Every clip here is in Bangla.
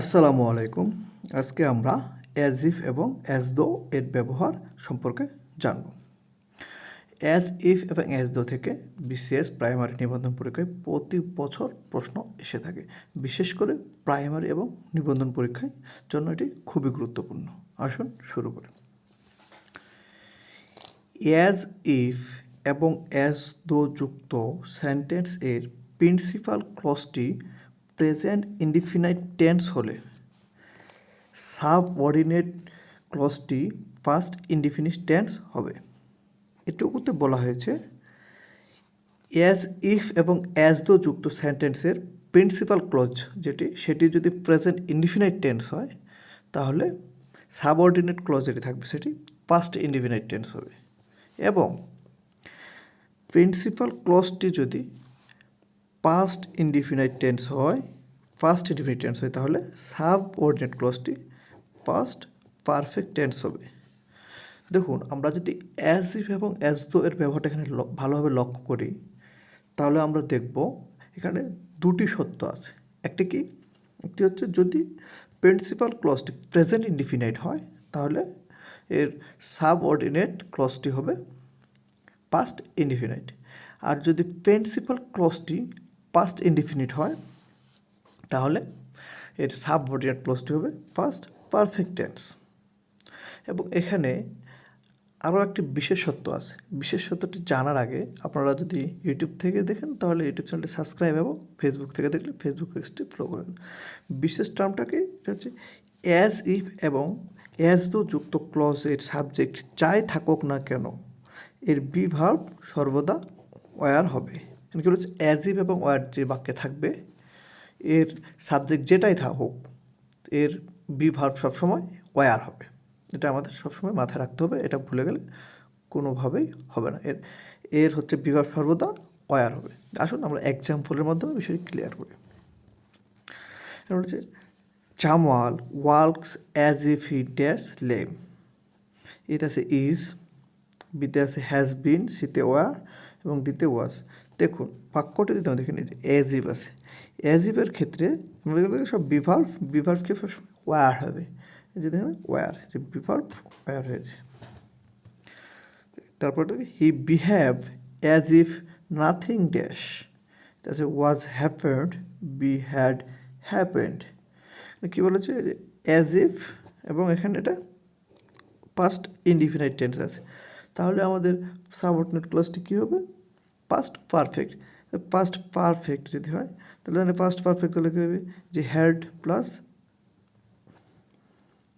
আসসালামু আলাইকুম। আজকে আমরা অ্যাজ ইফ এবং অ্যাজ দো এর ব্যবহার সম্পর্কে জানব। অ্যাজ ইফ এবং অ্যাজ দো থেকে বিসিএস প্রাইমারি নিবন্ধন পরীক্ষায় প্রতি বছর প্রশ্ন এসে থাকে। বিশেষ করে প্রাইমারি এবং নিবন্ধন পরীক্ষায় জন্য এটি খুবই গুরুত্বপূর্ণ। আসুন শুরু করি। অ্যাজ ইফ এবং অ্যাজ দো যুক্ত সেন্টেন্স এর প্রিন্সিপাল ক্লজটি প্রেজেন্ট ইনডিফিনাইট টেন্স হলে সাবঅর্ডিনেট ক্লজটি ফার্স্ট ইনডিফিনিট টেন্স হবে। এটুকুতে বলা হয়েছে অ্যাজ ইফ এবং অ্যাজ দো যুক্ত সেন্টেন্সের প্রিন্সিপাল ক্লজ যেটি, সেটি যদি প্রেজেন্ট ইনডিফিনাইট টেন্স হয়, তাহলে সাবঅর্ডিনেট ক্লজ যেটি থাকবে, সেটি ফার্স্ট ইনডিফিনাইট টেন্স হবে। এবং প্রিন্সিপাল ক্লজটি যদি পাস্ট ইনডিফিনাইট টেন্স হয় ফার্স্ট ইনডিফিনাইট টেন্স হয়, তাহলে সাব অর্ডিনেট ক্লজটি ফার্স্ট পারফেক্ট টেন্স হবে। দেখুন, আমরা যদি অ্যাজ ইফ এবং অ্যাজ দো এর ব্যবহারটা এখানে ভালোভাবে লক্ষ্য করি, তাহলে আমরা দেখব এখানে দুটি সত্য আছে। একটি কি? একটি হচ্ছে যদি প্রিন্সিপাল ক্লজটি প্রেজেন্ট ইনডিফিনাইট হয়, তাহলে এর সাব অর্ডিনেট ক্লজটি হবে পাস্ট ইনডিফিনাইট আর যদি প্রিন্সিপাল ক্লজটি পাস্ট ইনডিফিনিট হয় তাহলে এর সাবঅর্ডিনেট ক্লজটি হবে ফার্স্ট পারফেক্ট টেন্স এবং এখানে আরও একটি বিশেষত্ব আছে। বিশেষত্বটি জানার আগে আপনারা যদি ইউটিউব থেকে দেখেন, তাহলে ইউটিউব চ্যানেলটি সাবস্ক্রাইব এবং ফেসবুক থেকে দেখলে ফেসবুক পেজটি ফলো করেন বিশেষ টার্মটাকে হচ্ছে অ্যাজ ইফ এবং অ্যাজ দো যুক্ত ক্লজ এর সাবজেক্ট যাই থাকুক না কেন, এর বি সর্বদা ওয়ার হবে। এখানে কি বলেছে? অ্যাজ ইফ এবং ওয়ার যে বাক্যে থাকবে এর সাবজেক্ট যেটাই থাকুক, এর বি ভার্ব সবসময় ওয়ার হবে। এটা আমাদের সবসময় মাথায় রাখতে হবে, এটা ভুলে গেলে কোনোভাবেই হবে না। এর এর হচ্ছে বি ভার্ব সর্বদা ওয়ার হবে। আসুন আমরা এক্সাম্পলের মাধ্যমে বিষয়টি ক্লিয়ার করি। হচ্ছে Jamal works as if he dash lame এটা আছে ইজ বিতে আছে হ্যাজ বিন সিতে ওয়ার এবং ডিতে ওয়াজ দেখুন, বাক্যটি দিতে দেখে নিয়েছি অ্যাজিভ আছে। অ্যাজিভের ক্ষেত্রে সব বিভার্ভ, বিভার্ভকে ওয়ার হবে। যে দেখেন ওয়ার যে বিভার্ভ ওয়ার হয়েছে। তারপর he behave as if nothing dash আছে was happened be had happened কী বলেছে? অ্যাজ ইফ এবং এখানে এটা পাস্ট ইনডিফিনাইট টেন্স আছে। তাহলে আমাদের সাবঅর্ডিনেট ক্লাসটি কী হবে? পাস্ট পারফেক্ট পাস্ট পারফেক্ট যদি হয়, তাহলে এখানে পাস্ট পারফেক্ট হলে কী হবে? যে had plus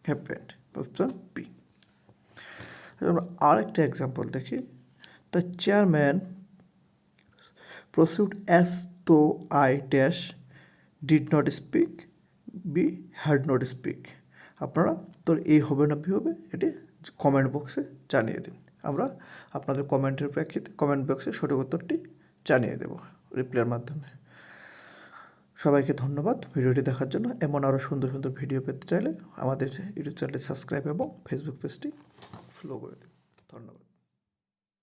happened option B আমরা আরেকটা এক্সাম্পল দেখি। The chairman proceed as though I dash did not speak B had not speak আপনারা তোর এই হবে না বি হবে, এটি কমেন্ট বক্সে জানিয়ে দিন। আমরা আপনাদের কমেন্টের প্রেক্ষিতে কমেন্ট বক্সে সঠিক উত্তরটি জানিয়ে দেব রিপ্লাইয়ের মাধ্যমে। সবাইকে ধন্যবাদ ভিডিওটি দেখার জন্য। এমন আরও সুন্দর সুন্দর ভিডিও পেতে চাইলে আমাদের ইউটিউব চ্যানেলটি সাবস্ক্রাইব এবং ফেসবুক পেজটি ফলো করে দিন। ধন্যবাদ।